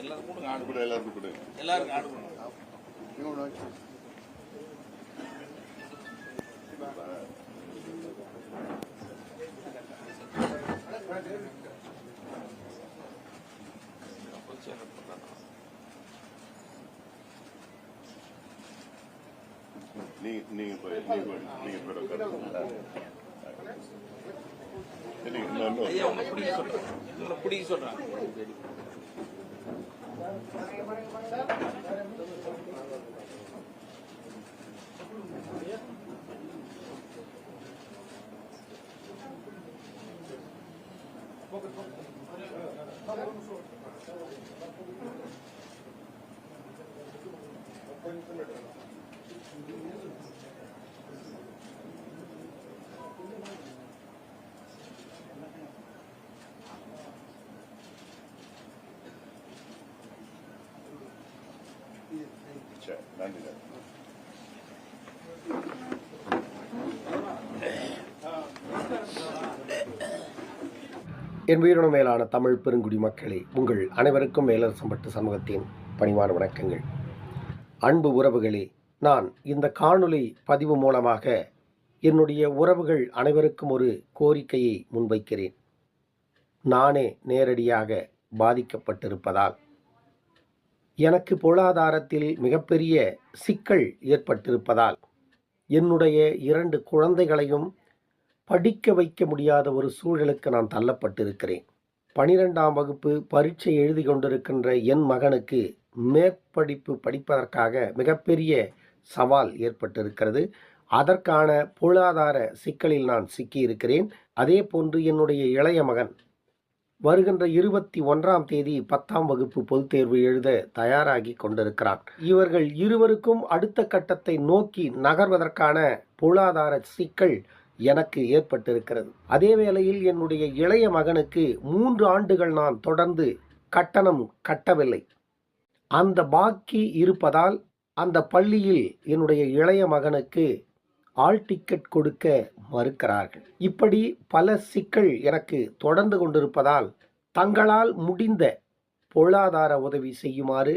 எல்லாரும் ஆடு கூட எல்லாருக்கும் கூட எல்லாருக்கும் ஆடு நீங்க நீங்க போய் நீங்க போய் நீங்க போய் உட்காருங்க. சரி, இன்னும் இன்னும் ஐயா உங்களை பிடிக்க சொல்றாங்க உங்களை பிடிக்க நன்றி என் உயிரினும் மேலான தமிழ் பெருங்குடி மக்களே உங்கள் அனைவருக்கும் மேலரசம்பட்டு சமூகத்தின் பணிவான வணக்கங்கள். அன்பு உறவுகளே நான் இந்த காணொளி பதிவு மூலமாக என்னுடைய உறவுகள் அனைவருக்கும் ஒரு கோரிக்கையை முன்வைக்கிறேன். நானே நேரடியாக பாதிக்கப்பட்டிருப்பதால் எனக்கு பொருளாதாரத்தில் மிகப்பெரிய சிக்கல் ஏற்பட்டிருப்பதால் என்னுடைய இரண்டு குழந்தைகளையும் படிக்க வைக்க முடியாத ஒரு சூழலுக்கு நான் தள்ளப்பட்டிருக்கிறேன். பனிரெண்டாம் வகுப்பு பரீட்சை எழுதி கொண்டிருக்கின்ற என் மகனுக்கு மேற்படிப்பு படிப்பதற்காக மிகப்பெரிய சவால் ஏற்பட்டிருக்கிறது. அதற்கான பொருளாதார சிக்கலில் நான் சிக்கியிருக்கிறேன். அதே போன்று என்னுடைய இளைய மகன் வருகின்ற இருபத்தி ஒன்றாம் தேதி பத்தாம் வகுப்பு பொதுத் தேர்வு எழுத தயாராகி கொண்டிருக்கிறான் இவர்கள் இருவருக்கும் அடுத்த கட்டத்தை நோக்கி நகர்வதற்கான பொருளாதார சிக்கல் எனக்கு ஏற்பட்டிருக்கிறது. அதே வேளையில் என்னுடைய இளைய மகனுக்கு மூன்று ஆண்டுகள் நான் தொடர்ந்து கட்டணம் கட்டவில்லை. அந்த பாக்கி இருப்பதால் அந்த பள்ளியில் என்னுடைய இளைய மகனுக்கு ஆல் டிக்கெட் கொடுக்க மறுக்கிறார்கள். இப்படி பல சிக்கல் எனக்கு தொடர்ந்து கொண்டிருப்பதால் தங்களால் முடிந்த பொருளாதார உதவி செய்யுமாறு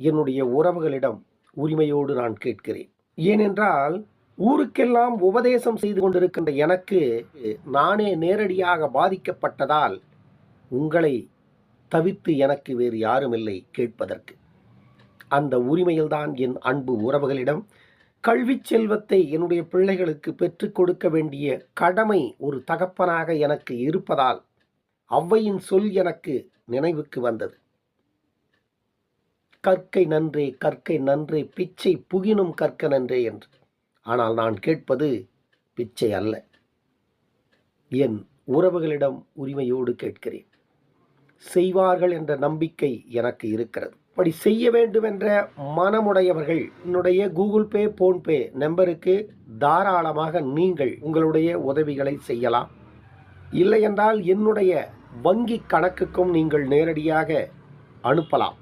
என்னுடைய உறவுகளிடம் உரிமையோடு நான் கேட்கிறேன். ஏனென்றால் ஊருக்கெல்லாம் உபதேசம் செய்து கொண்டிருக்கின்ற எனக்கு நானே நேரடியாக பாதிக்கப்பட்டதால் உங்களை தவித்து எனக்கு வேறு யாரும் இல்லை கேட்பதற்கு. அந்த உரிமையில்தான் என் அன்பு உறவுகளிடம் கல்வி செல்வத்தை என்னுடைய பிள்ளைகளுக்கு பெற்றுக் கொடுக்க வேண்டிய கடமை ஒரு தகப்பனாக எனக்கு இருப்பதால் அவ்வையின் சொல் எனக்கு நினைவுக்கு வந்தது. கற்கை நன்றே கற்கை நன்றே பிச்சை புகினும் கற்க நன்றே என்று. ஆனால் நான் கேட்பது பிச்சை அல்ல. என் உறவுகளிடம் உரிமையோடு கேட்கிறேன். செய்வார்கள் என்ற நம்பிக்கை எனக்கு இருக்கிறது. அப்படி செய்ய வேண்டும் என்ற மனமுடையவர்கள் என்னுடைய கூகுள் பே போன்பே நம்பருக்கு தாராளமாக நீங்கள் உங்களுடைய உதவிகளை செய்யலாம். இல்லையென்றால் என்னுடைய வங்கி கணக்குக்கும் நீங்கள் நேரடியாக அனுப்பலாம்.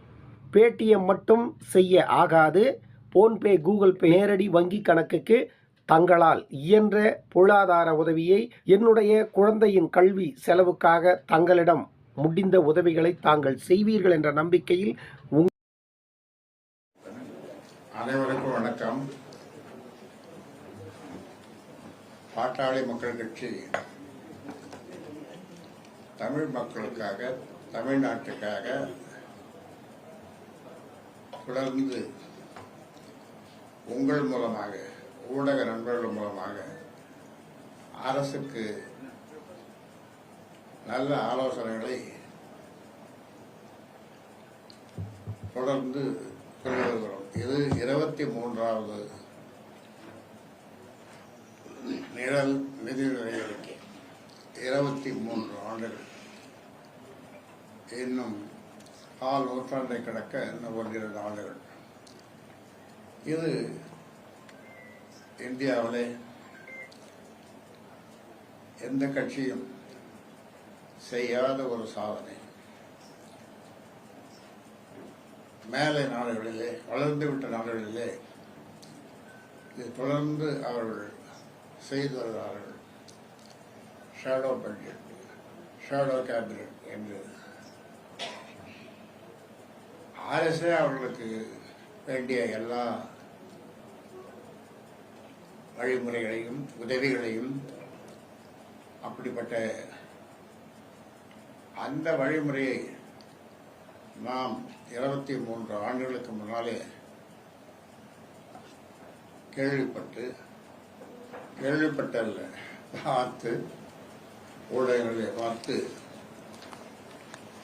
பேடிஎம் மட்டும் செய்ய ஆகாது. போன்பே கூகுள் பே நேரடி வங்கி கணக்குக்கு தங்களால் இயன்ற பொருளாதார உதவியை என்னுடைய குழந்தையின் கல்வி செலவுக்காக தங்களிடம் முடிந்த உதவிகளை தாங்கள் செய்வீர்கள் என்ற நம்பிக்கையில் அனைவருக்கும் வணக்கம். பாட்டாளி மக்கள் கட்சி தமிழ் மக்களுக்காக தமிழ்நாட்டுக்காக தொடர்ந்து உங்கள் மூலமாக ஊடக நண்பர்கள் மூலமாக அரசுக்கு நல்ல ஆலோசனைகளை தொடர்ந்து சொல்லி வருகிறோம் இது இருபத்தி மூன்றாவது நிழல் நிதி நிலையறிக்கை. இருபத்தி மூன்று ஆண்டுகள் இன்னும் கால் நூற்றாண்டை கடக்க இன்னும் ஒன்றிரண்டு ஆண்டுகள். இது இந்தியாவிலே எந்த கட்சியும் செய்யாத ஒரு சாதனை. மேலை நாடுகளிலே வளர்ந்துவிட்ட நாடுகளிலே இது தொடர்ந்து அவர்கள் செய்து வருகிறார்கள். ஷேடோ பட்ஜெட் ஷேடோ கேபினட் என்று அரசே அவர்களுக்கு வேண்டிய எல்லா வழிமுறைகளையும் உதவிகளையும் அப்படிப்பட்ட அந்த வழிமுறையை நாம் இருபத்தி மூன்று ஆண்டுகளுக்கு முன்னாலே கேள்விப்பட்டு கேள்விப்பட்டல்ல பார்த்து ஊடகங்களை பார்த்து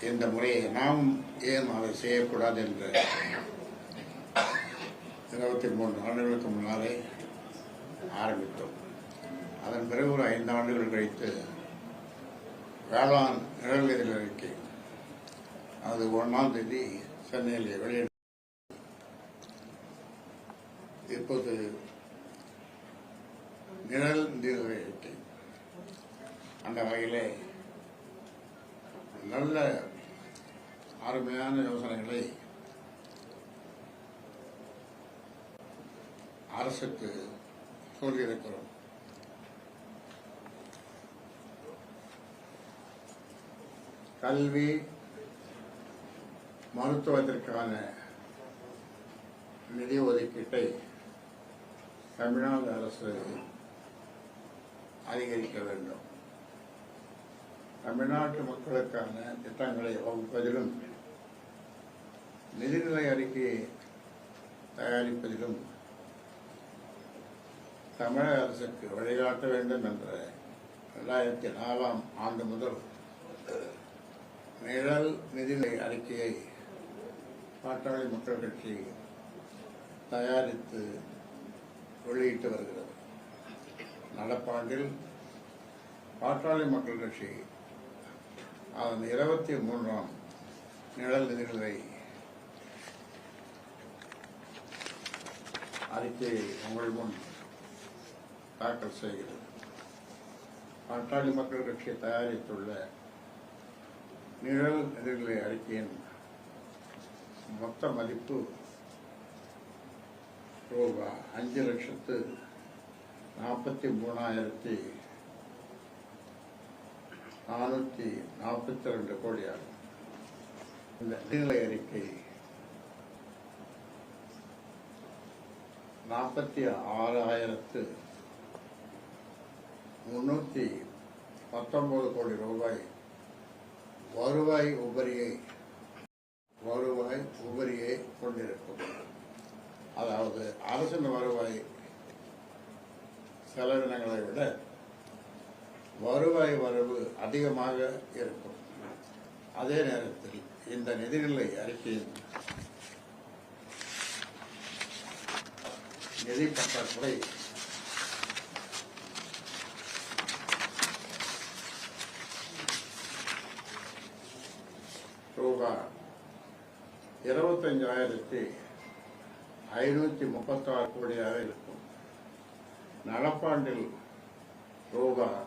இந்த முறையை நாம் ஏன் அதை செய்யக்கூடாது என்று இருபத்தி மூன்று ஆண்டுகளுக்கு முன்னாலே ஆரம்பித்தோம். அதன் பிறகு ஒரு ஐந்து ஆண்டுகள் கழித்து வேளாண் நிழல் அறிக்கை அது ஒன்றாம் தேதி சென்னையில் வெளியிட இப்போது நிழல் நீர் அறிக்கை அந்த வகையிலே நல்ல அருமையான யோசனைகளை அரசுக்கு சொல்லியிருக்கிறோம். கல்வி மருத்துவத்திற்கான நிதி ஒதுக்கீட்டை தமிழ்நாடு அரசு அதிகரிக்க வேண்டும். தமிழ்நாட்டு மக்களுக்கான திட்டங்களை வகுப்பதிலும் நிதிநிலை அறிக்கையை தயாரிப்பதிலும் தமிழக அரசுக்கு வழிகாட்ட வேண்டும் என்ற இரண்டாயிரத்தி நாலாம் ஆண்டு முதல் நிழல் நிதிநிலை அறிக்கையை பாட்டாளி மக்கள் கட்சி தயாரித்து வெளியிட்டு வருகிறது. நடப்பாண்டில் பாட்டாளி மக்கள் கட்சி அதன் இருபத்தி மூன்றாம் நிழல் நிதிநிலை அறிக்கையை உங்கள் முன் தாக்கல் செய்கிறது. பாட்டாளி மக்கள் கட்சி தயாரித்துள்ள நிழல் நிதிநிலை அறிக்கையின் மொத்த மதிப்பு ரூபாய் அஞ்சு லட்சத்து நாற்பத்தி மூணாயிரத்தி நானூற்றி நாற்பத்தி ரெண்டு கோடி ஆகும். இந்த நிதிநிலை அறிக்கை நாற்பத்தி ஆறாயிரத்து முன்னூற்றி பத்தொன்பது கோடி ரூபாய் வருவாய் உபரியை வருவாய் உபரியை கொண்டிருக்கும். அதாவது அரசின் வருவாய் செலவினங்களை விட வருவாய் வரவு அதிகமாக இருக்கும். அதே நேரத்தில் இந்த நிதிநிலை அறிக்கையின் நிதி பற்றாக்குறை ரூபாய் இருபத்தஞ்சாயிரத்தி ஐநூற்றி முப்பத்தாறு கோடியாக இருக்கும். நடப்பாண்டில் ரூபாய்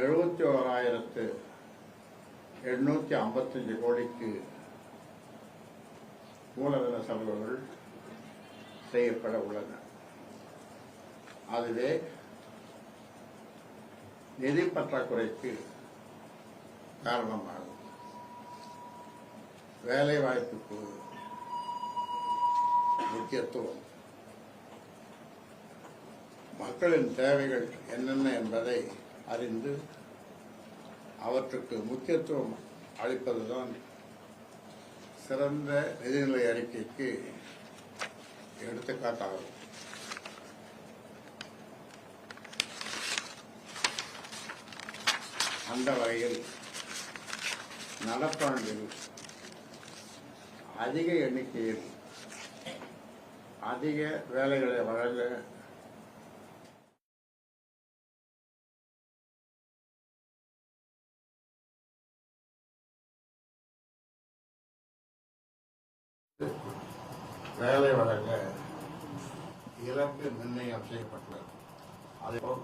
எழுபத்தி ஓராயிரத்து எண்ணூற்றி ஐம்பத்தஞ்சு கோடிக்கு மூலதன செலவுகள் செய்யப்பட உள்ளன. அதுவே நிதி பற்றாக்குறைக்கு காரணமாகும். வேலை வாய்ப்புக்கு முக்கியத்துவம். மக்களின் தேவைகள் என்னென்ன என்பதை அறிந்து அவற்றுக்கு முக்கியத்துவம் அளிப்பதுதான் சிறந்த நிதிநிலை அறிக்கைக்கு எடுத்துக்காட்டாகும். அந்த வகையில் நடப்பாண்டில் அதிக எண்ணிக்கையில் அதிக வேலைகளை வழங்க வேலை வழங்க இலக்கு நிர்ணயம் செய்யப்பட்டுள்ளது அதேபோல்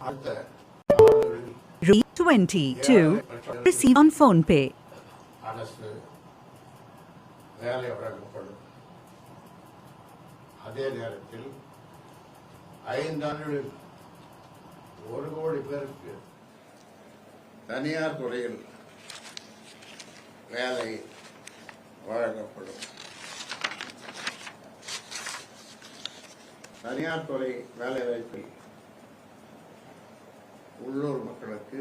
அடுத்த Re 22. Receive on phone pay. அரசு வேலை வழங்கப்படும் அதே நேரத்தில் ஐந்தாண்டுகளில் ஒரு கோடி பேருக்கு தனியார் துறையில் வேலை வழங்கப்படும். தனியார் துறை வேலை வாய்ப்பில் உள்ளூர் மக்களுக்கு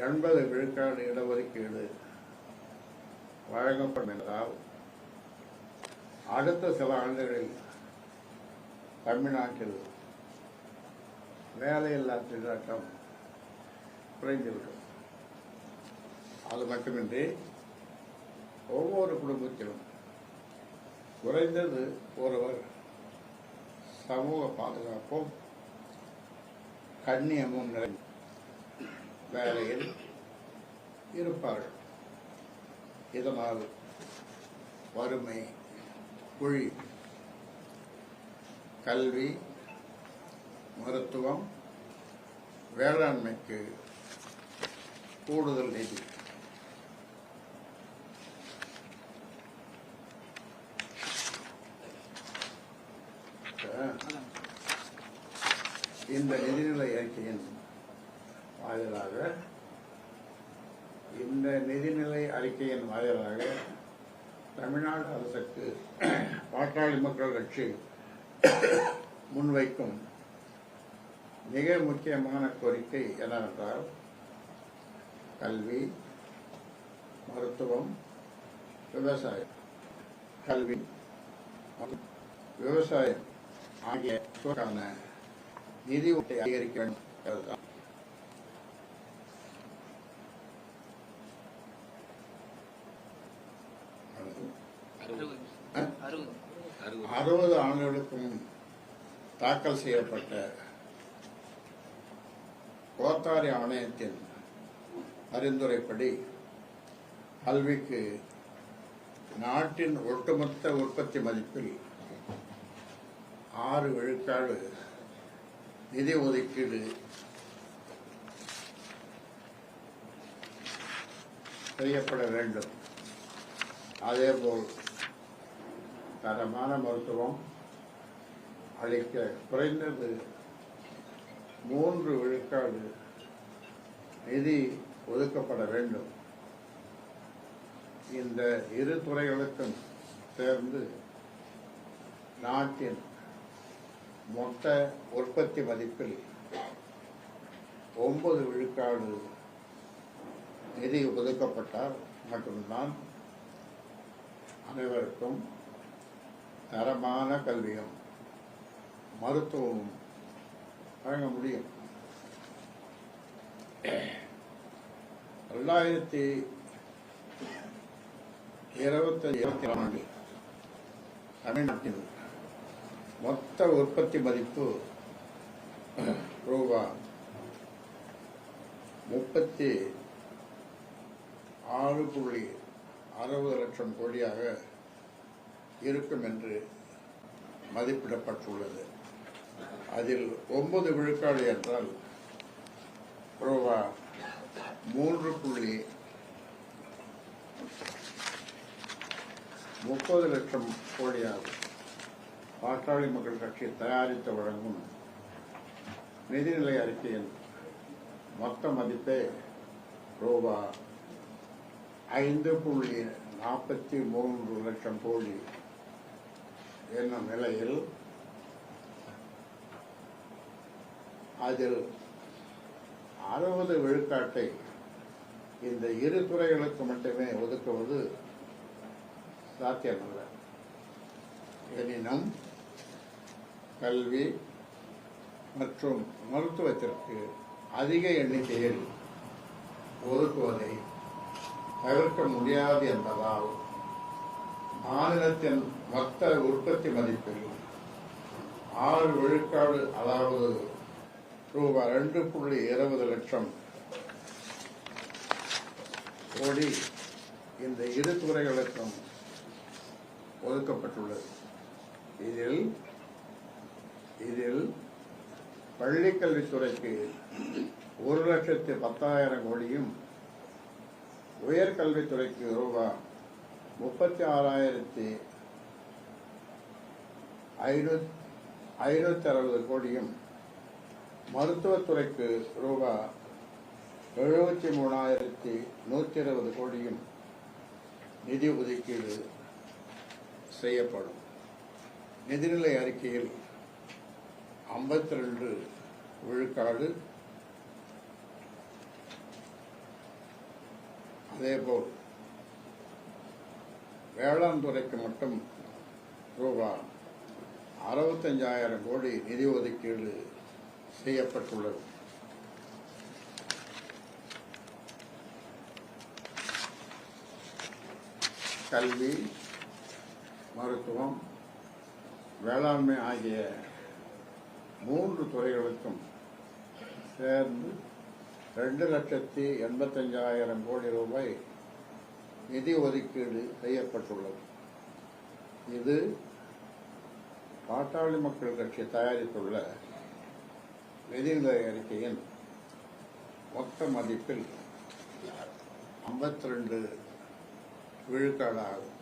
எண்பது விழுக்காடு இடஒதுக்கீடு வழங்கப்படும் என்றால் அடுத்த சில ஆண்டுகளில் தமிழ்நாட்டில் வேலையில்லா திண்டாட்டம் குறைந்திருக்கும் அது மட்டுமின்றி ஒவ்வொரு குடும்பத்திலும் குறைந்தது ஒருவர் சமூக பாதுகாப்பும் கண்ணியமும் நிறைந்த வேலையில் இருப்பார்கள். இதனால் வறுமை குழி கல்வி மருத்துவம் வேளாண்மைக்கு கூடுதல் நிதி. இந்த நிதிநிலை அறிக்கையின் வாயிலாக இந்த நிதிநிலை அறிக்கையின் வாயிலாக தமிழ்நாடு அரசுக்கு பாட்டாளி மக்கள் கட்சி முன்வைக்கும் மிக முக்கியமான கோரிக்கை என்னவென்றால் கல்வி மருத்துவம் விவசாயம். கல்வி விவசாயம் ஆகிய நிதி அதிகரிக்க வேண்டும் என்பதுதான். அறுபது அறுபது அறுபது ஆண்டுகளுக்கும் தாக்கல் செய்யப்பட்ட கோத்தாரி ஆணையத்தின் பரிந்துரைப்படி கல்விக்கு நாட்டின் ஒட்டுமொத்த உற்பத்தி மதிப்பில் ஆறு விழுக்காடு நிதி ஒதுக்கீடு செய்யப்பட வேண்டும். அதேபோல் தரமான மருத்துவம் அளிக்க குறைந்தது மூன்று விழுக்காடு நிதி ஒதுக்கப்பட வேண்டும். இந்த இரு துறைகளுக்கும் சேர்ந்து நாட்டின் மொத்த உற்பத்தி மதிப்பில் ஒன்பது விழுக்காடு நிதி ஒதுக்கப்பட்டால் மட்டும்தான் அனைவருக்கும் தரமான கல்வியும் மருத்துவம் வழங்க முடியும். ரெண்டாயிரத்தி இருபத்தி இருபத்தி ஆண்டு தமிழ்நாட்டில் மொத்த உற்பத்தி மதிப்பு ரூபா முப்பத்தி ஆறு புள்ளி அறுபது லட்சம் கோடியாக இருக்கும் என்று மதிப்பிடப்பட்டுள்ளது. அதில் ஒன்பது விழுக்காடு என்றால் ரூபா மூன்று புள்ளி முப்பது லட்சம் கோடியாகும் பாட்டாளி மக்கள் கட்சி தயாரித்து வழங்கும் நிதிநிலை அறிக்கையின் மொத்த மதிப்பே ரூபா ஐந்து புள்ளி நாற்பத்தி மூன்று லட்சம் கோடி என்னும் நிலையில் அதில் அறுபது விழுக்காட்டை இந்த இரு துறைகளுக்கு மட்டுமே ஒதுக்குவது சாத்தியமல்ல. எனினும் கல்வி மற்றும் மருத்துவத்திற்கு அதிக எண்ணிக்கையில் ஒதுக்குவதை தவிர்க்க முடியாது என்பதால் மாநிலத்தின் மொத்த உற்பத்தி மதிப்பில் ஆறு விழுக்காடு அதாவது ரூபாய் ரெண்டு புள்ளி இருபது லட்சம் கோடி இந்த இரு துறைகளுக்கும் ஒதுக்கப்பட்டுள்ளது. இதில் இதில் பள்ளிக்கல்வித்துறைக்கு ஒரு லட்சத்து பத்தாயிரம் கோடியும் உயர்கல்வித்துறைக்கு ரூபாய் முப்பத்தி ஆறாயிரத்தி ஐநூத் ஐநூத்தி அறுபது கோடியும் மருத்துவத்துறைக்கு ரூபா எழுபத்தி மூணாயிரத்தி நூற்றி இருபது கோடியும் நிதி ஒதுக்கீடு செய்யப்படும். நிதிநிலை அறிக்கையில் ஐம்பத்தி ரெண்டு விழுக்காடு. அதேபோல் வேளாண் துறைக்கு மட்டும் ரூபா அறுபத்தஞ்சாயிரம் கோடி நிதி ஒதுக்கீடு செய்யப்பட்டுள்ளது. கல்வி மருத்துவம் வேளாண்மை ஆகிய மூன்று துறைகளுக்கும் சேர்ந்து ரெண்டு லட்சத்தி எண்பத்தஞ்சாயிரம் கோடி ரூபாய் நிதி ஒதுக்கீடு செய்யப்பட்டுள்ளது. இது பாட்டாளி மக்கள் கட்சி தயாரித்துள்ள நிதிநிலை அறிக்கையின் மொத்த மதிப்பில் ஐம்பத்தி ரெண்டு விழுக்காடாகும்.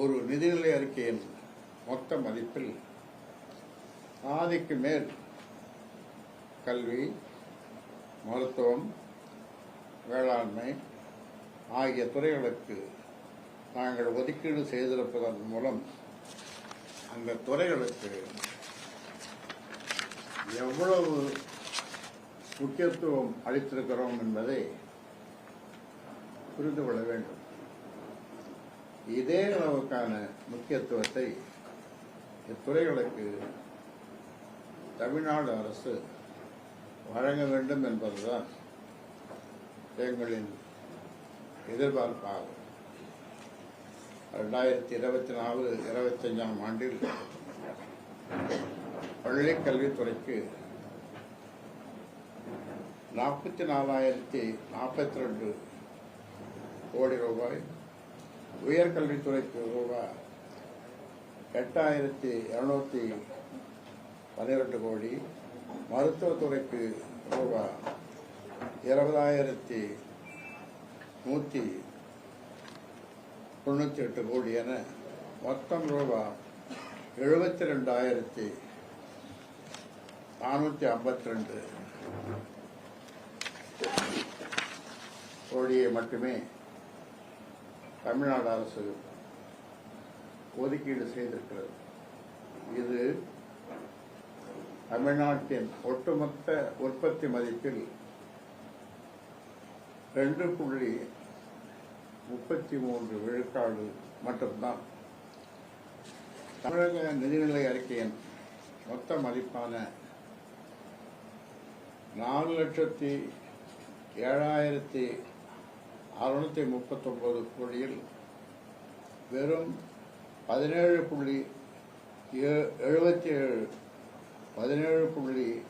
ஒரு நிதிநிலை அறிக்கையின் மொத்த மதிப்பில் பாதிக்கு மேல் கல்வி மருத்துவம் வேளாண்மை ஆகிய துறைகளுக்கு நாங்கள் ஒதுக்கீடு செய்திருப்பதன் மூலம் அந்த துறைகளுக்கு எவ்வளவு முக்கியத்துவம் அளித்திருக்கிறோம் என்பதை புரிந்து கொள்ள வேண்டும். இதே அளவுக்கான முக்கியத்துவத்தை இத்துறைகளுக்கு தமிழ்நாடு அரசு வழங்க வேண்டும் என்பதுதான் எங்களின் எதிர்பார்ப்பாகும். ரெண்டாயிரத்தி இருபத்தி நாலு இருபத்தஞ்சாம் ஆண்டில் பள்ளிக்கல்வித்துறைக்கு நாற்பத்தி நாலாயிரத்தி நாற்பத்தி ரெண்டு கோடி ரூபாய் உயர்கல்வித்துறைக்கு ரூபாய் எட்டாயிரத்தி இரநூத்தி பன்னிரெண்டு கோடி மருத்துவத்துறைக்கு ரூபாய் இருபதாயிரத்தி நூற்றி தொண்ணூற்றி எட்டு கோடி என மொத்தம் ரூபாய் எழுபத்தி ரெண்டாயிரத்தி நானூற்றி ஐம்பத்தி ரெண்டு. கோடியை மட்டுமே தமிழ்நாடு அரசு ஒதுக்கீடு செய்திருக்கிறது. இது தமிழ்நாட்டின் ஒட்டுமொத்த உற்பத்தி மதிப்பில் ரெண்டு புள்ளி முப்பத்தி மூன்று விழுக்காடு மட்டும்தான். தமிழக நிதிநிலை அறிக்கையின் மொத்த மதிப்பான நாலு லட்சத்தி ஏழாயிரத்தி அறுநூத்தி முப்பத்தொன்பது கோடியில் வெறும் பதினேழு புள்ளி ஏ- எழுபத்தி ஏழு பதினேழு புள்ளி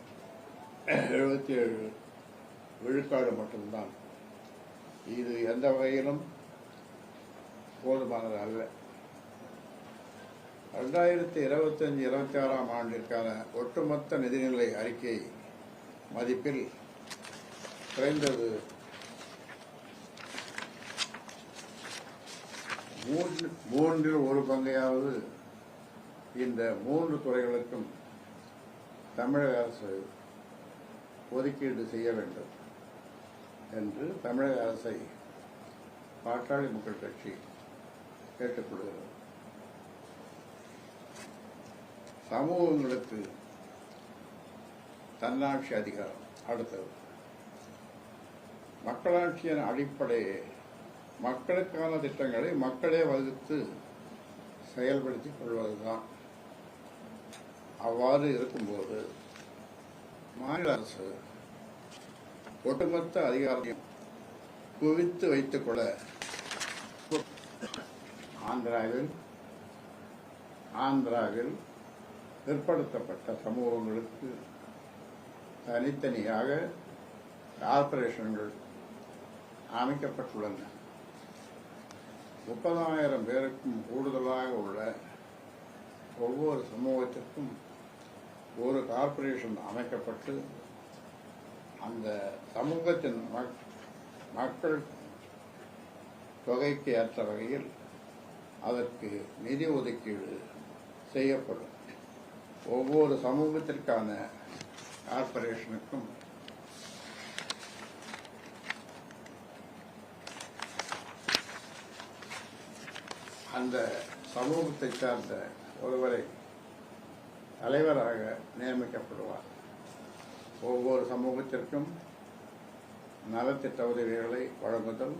எழுபத்தி ஏழு விழுக்காடு மட்டும்தான். இது எந்த வகையிலும் போதுமானது அல்ல. ரெண்டாயிரத்தி இருபத்தஞ்சு இருபத்தி ஆறாம் ஆண்டிற்கான ஒட்டுமொத்த நிதிநிலை அறிக்கை மதிப்பில் குறைந்தது மூன்று மூன்றில் ஒரு பங்கையாவது இந்த மூன்று துறைகளுக்கும் தமிழக அரசு ஒதுக்கீடு செய்ய வேண்டும் என்று தமிழக அரசை பாட்டாளி மக்கள் கட்சி கேட்டுக்கொள்கிறது. சமூகங்களுக்கு தன்னாட்சி அதிகாரம் அடுத்தது. மக்களாட்சியின் அடிப்படையே மக்களுக்கான திட்டங்களை மக்களே வகுத்து செயல்படுத்திக் கொள்வதுதான். அவ்வாறு இருக்கும்போது மாநில அரசு ஒட்டுமொத்த அதிகாரத்தையும் குவித்து வைத்துக் கொள்ள ஆந்திராவில் ஆந்திராவில் பிற்படுத்தப்பட்ட சமூகங்களுக்கு தனித்தனியாக கார்ப்பரேஷன்கள் அமைக்கப்பட்டுள்ளன. முப்பதாயிரம் பேருக்கும் கூடுதலாக உள்ள ஒவ்வொரு சமூகத்திற்கும் ஒரு கார்ப்பரேஷன் அமைக்கப்பட்டு அந்த சமூகத்தின் மக்- மக்கள் தொகைக்கு ஏற்ற வகையில் அதற்கு நிதி ஒதுக்கீடு செய்யப்படும். ஒவ்வொரு சமூகத்திற்கான கார்பரேஷனுக்கும் அந்த சமூகத்தை சார்ந்த ஒருவரை தலைவராக நியமிக்கப்படுவார். ஒவ்வொரு சமூகத்திற்கும் நலத்திட்ட உதவிகளை வழங்குதல்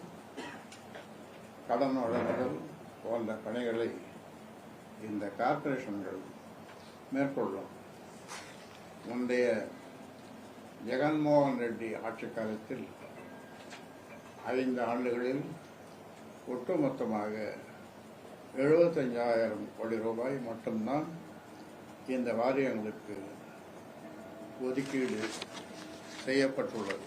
கடன் வழங்குதல் போன்ற பணிகளை இந்த கார்ப்பரேஷன்கள் மேற்கொள்ளும். முந்தைய ஜெகன்மோகன் ரெட்டி ஆட்சி காலத்தில் ஐந்து ஆண்டுகளில் ஒட்டுமொத்தமாக எழுபத்தஞ்சாயிரம் கோடி ரூபாய் மட்டும்தான் இந்த வாரியங்களுக்கு ஒதுக்கீடு செய்யப்பட்டுள்ளது.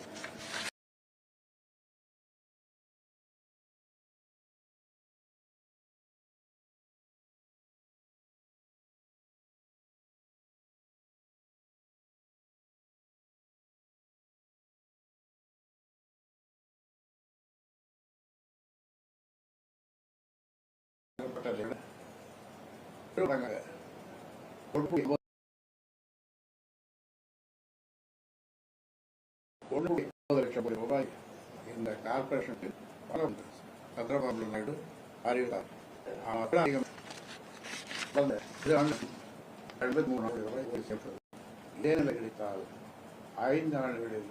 செய்யப்பட்டதை விட ஒன்று லட்சம் கோடி ரூபாய். இந்த கார்பரேஷனுக்கு வழங்க சந்திரபாபு நாயுடு அறிவித்தார் ஆனால் அதிகம் ஆண்டு ரூபாய் இதே நிலை கிடைத்தால் ஐந்து ஆண்டுகளில்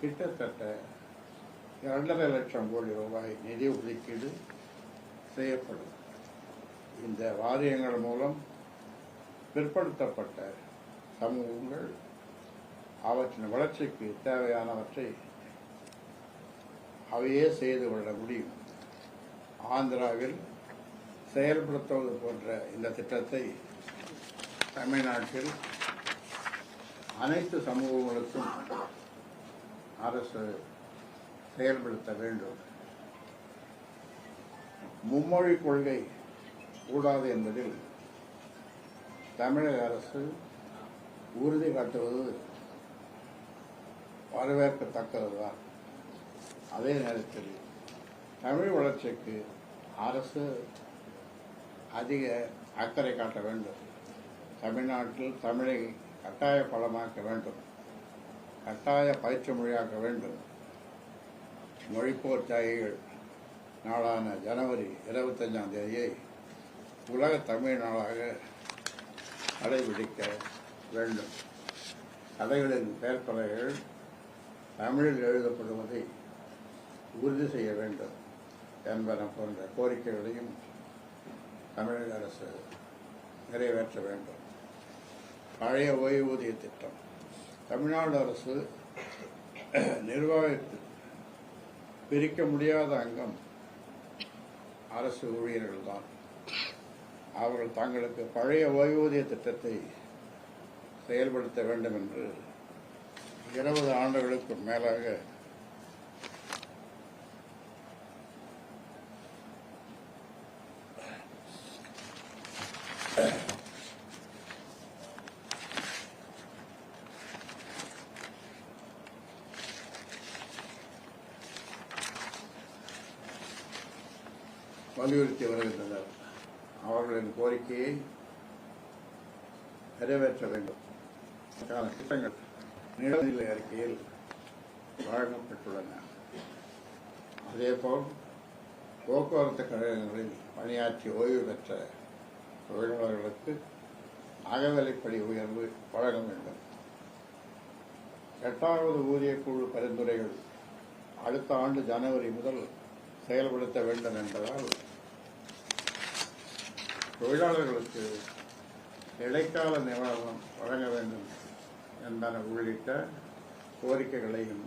கிட்டத்தட்ட இரண்டரை லட்சம் கோடி ரூபாய் நிதி ஒதுக்கீடு செய்யப்படும். இந்த வாரியங்கள் மூலம் பிற்படுத்தப்பட்ட சமூகங்கள் அவற்றின் வளர்ச்சிக்கு தேவையானவற்றை அவையே செய்து கொள்ள முடியும். ஆந்திராவில் செயல்படுத்துவது போன்ற இந்த திட்டத்தை தமிழ்நாட்டில் அனைத்து சமூகங்களுக்கும் அரசு செயல்படுத்த வேண்டும். மும்மொழி கொள்கை கூடாது என்பதில் தமிழக அரசு உறுதி காட்டுவது வரவேற்கத்தக்கதுதான். அதே நேரத்தில் தமிழ் வளர்ச்சிக்கு அரசு அதிக அக்கறை காட்ட வேண்டும். தமிழ்நாட்டில் தமிழை கட்டாய பலமாக்க வேண்டும். கட்டாய பயிற்சி மொழியாக்க வேண்டும். மொழிப்போர் தியாகிகள் நாளான ஜனவரி இருபத்தஞ்சாம் தேதியை உலக தமிழ் நாளாக கடைபிடிக்க வேண்டும். கதைகளின் பெயர்ப்பலைகள் தமிழில் எழுதப்படுவதை உறுதி செய்ய வேண்டும் என்பன போன்ற கோரிக்கைகளையும் தமிழக அரசு நிறைவேற்ற வேண்டும். பழைய ஓய்வூதிய திட்டம். தமிழ்நாடு அரசு நிர்வாகத்தில் பிரிக்க முடியாத அங்கம் அரசு ஊழியர்கள்தான் அவர்கள் தங்களுக்கு பழைய ஓய்வூதிய திட்டத்தை செயல்படுத்த வேண்டும் என்று இருபது ஆண்டுகளுக்கு மேலாக வலியுறுத்தி வருகின்றனர். அவர்களின் கோரிக்கையை நிறைவேற்ற வேண்டும். திட்டங்கள் நிலநிலை அறிக்கையில் வழங்கப்பட்டுள்ளன. அதேபோல் போக்குவரத்து கழகங்களில் பணியாற்றி ஓய்வு பெற்ற தொழிலாளர்களுக்கு அகவிலைப்படி உயர்வு வழங்க வேண்டும். எட்டாவது ஊதியக்குழு பரிந்துரைகள் அடுத்த ஆண்டு ஜனவரி முதல் செயல்படுத்த வேண்டும் என்பதால் தொழிலாளர்களுக்கு இடைக்கால நிவாரணம் வழங்க வேண்டும் என்பன உள்ளிட்ட கோரிக்கைகளையும்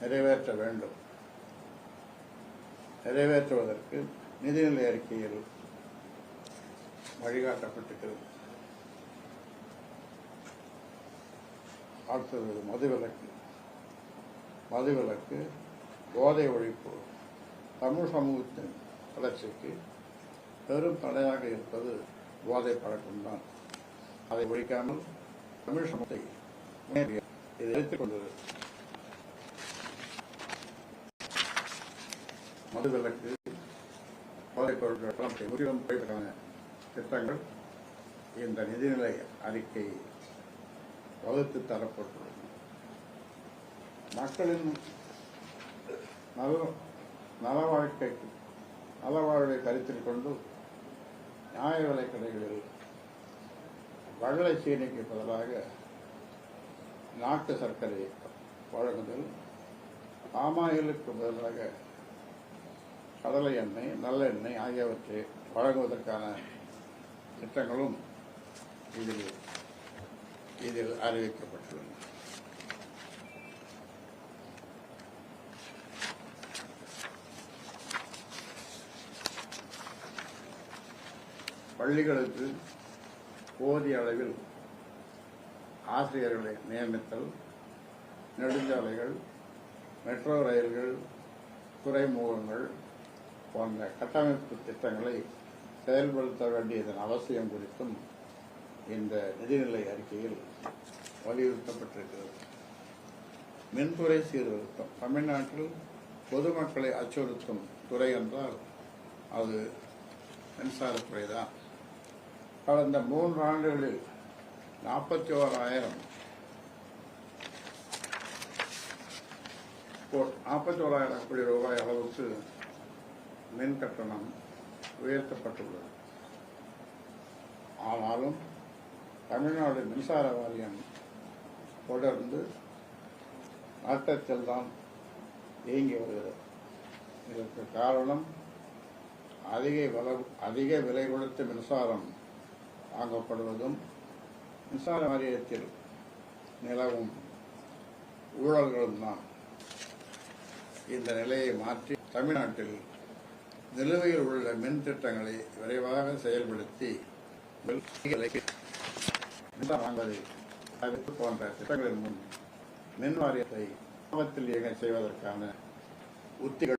நிறைவேற்ற வேண்டும். நிறைவேற்றுவதற்கு நிதிநிலை அறிக்கையில் வழிகாட்டப்பட்டிருக்கிறது. அடுத்தது மதுவிலக்கு. மதுவிலக்கு போதை ஒழிப்பு தமிழ் சமூகத்தின் வளர்ச்சிக்கு பெரும் தடையாக இருப்பது போதை பழக்கம்தான். அதை ஒழிக்காமல் தமிழ் சமத்தை இதை எடுத்துக் கொண்டது. மதுவிலக்கு போதைப் பொருட்கள் பணத்தை முற்றிலும் திட்டங்கள் இந்த நிதிநிலை அறிக்கை வகுத்து தரப்பட்டுள்ளது. மக்களின் நல நல வாழ்க்கைக்கு நல வாழ்வை கருத்தில் கொண்டு நியாய விலைக் கடைகளில் வள்ளை சீனிக்கு பதிலாக நாட்டு சர்க்கரை வழங்குதல் பாமாயிலுக்கு பதிலாக கடலை எண்ணெய் நல்லெண்ணெய் ஆகியவற்றை வழங்குவதற்கான திட்டங்களும் இதில் இதில் அறிவிக்கப்பட்டுள்ளன. பள்ளிகளுக்கு போதிய அளவில் ஆசிரியர்களை நியமித்தல் நெடுஞ்சாலைகள் மெட்ரோ ரயில்கள் துறைமுகங்கள் போன்ற கட்டமைப்பு திட்டங்களை செயல்படுத்த வேண்டியதன் அவசியம் குறித்தும் இந்த நிதிநிலை அறிக்கையில் வலியுறுத்தப்பட்டிருக்கிறது. மின்துறை சீர்திருத்தம். தமிழ்நாட்டில் பொதுமக்களை அச்சுறுத்தும் துறை என்றால் அது மின்சாரத்துறை தான் கடந்த மூன்று ஆண்டுகளில் நாற்பத்தி ஓராயிரம் நாற்பத்தி ஓராயிரம் கோடி ரூபாய் அளவுக்கு மின் கட்டணம் உயர்த்தப்பட்டுள்ளது. ஆனாலும் தமிழ்நாடு மின்சார வாரியம் தொடர்ந்து நட்டத்தில் தான் இயங்கி வருகிறது. இதற்கு காரணம் அதிக விலை அதிக விலை கொடுத்த மின்சாரம் வாங்கப்படுவதும் மின்சார வாரியத்தில் நிலவும் ஊழல்களும் தான் இந்த நிலையை மாற்றி தமிழ்நாட்டில் நிலுவையில் உள்ள மின் திட்டங்களை விரைவாக செயல்படுத்தி மின்சாரம் வாங்குவதை தவிர்த்து போன்ற திட்டங்களின் முன் மின் வாரியத்தை ஆபத்தில் இயங்க செய்வதற்கான உத்திகள்